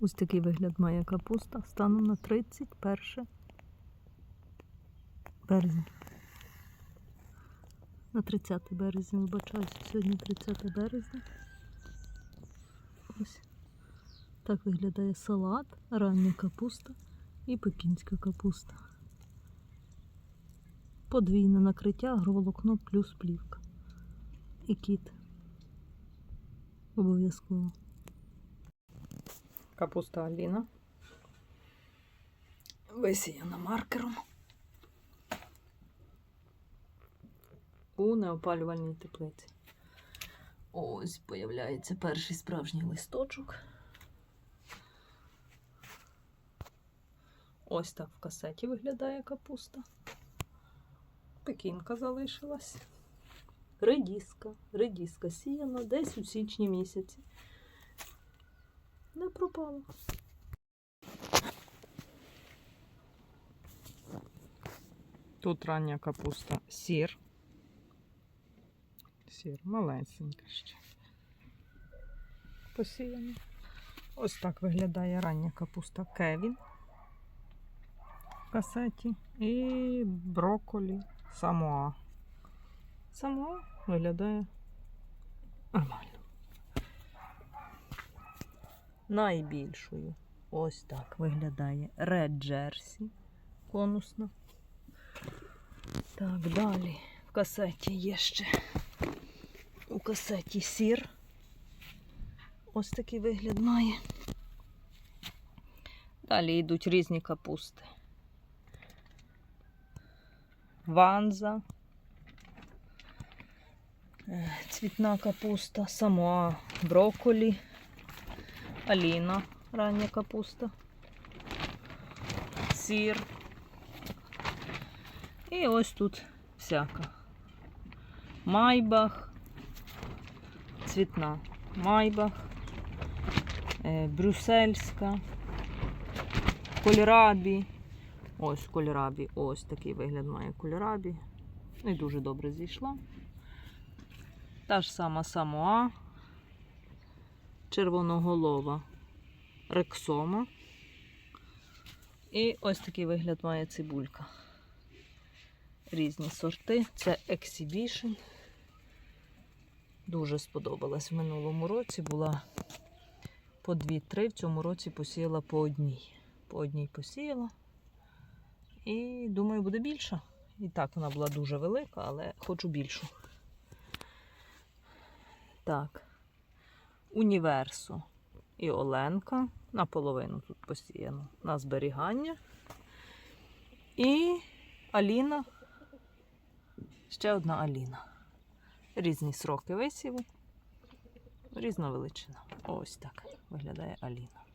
Ось такий вигляд має капуста станом на 31 березня. На 30 березня, вибачаюся, сьогодні 30 березня. Ось так виглядає салат, рання капуста і пекінська капуста. Подвійне накриття, агроволокно плюс плівка. І кіт. Обов'язково. Капуста Аліна. Висіяна маркером. У неопалювальній теплиці. Ось появляється перший справжній листочок. Ось так в касеті виглядає капуста. Пекінка залишилась. Редіска. Редіска сіяна десь у січні місяці. Не пропала. Тут рання капуста сір. Сір малесенька ще. Посіяна. Ось так виглядає рання капуста Кевін в касеті. І брокколі Самоа. Самоа виглядає нормально. Найбільшою. Ось так виглядає Red Jersey конусна. Так, далі в касеті є ще у касеті сір. Ось такий вигляд має. Далі йдуть різні капусти. Ванза, е, цвітна капуста, самоа, брокколі, аліна, рання капуста, сір. І ось тут всяка. Майбах, цвітна майбах, е, брюссельська, кольрабі. Ось кольрабі, ось такий вигляд має кольрабі. Не дуже добре зійшла. Та ж сама самоа, червоноголова рексома. І ось такий вигляд має цибулька. Різні сорти. Це Exhibition. Дуже сподобалась в минулому році. Була по 2-3, в цьому році посіяла по одній. По одній посіяла. І думаю, буде більша. І так вона була дуже велика, але хочу більшу. Так. Універсо і Оленка. Наполовину тут посіяно на зберігання. І Аліна. Ще одна Аліна. Різні сроки висіву. Різна величина. Ось так виглядає Аліна.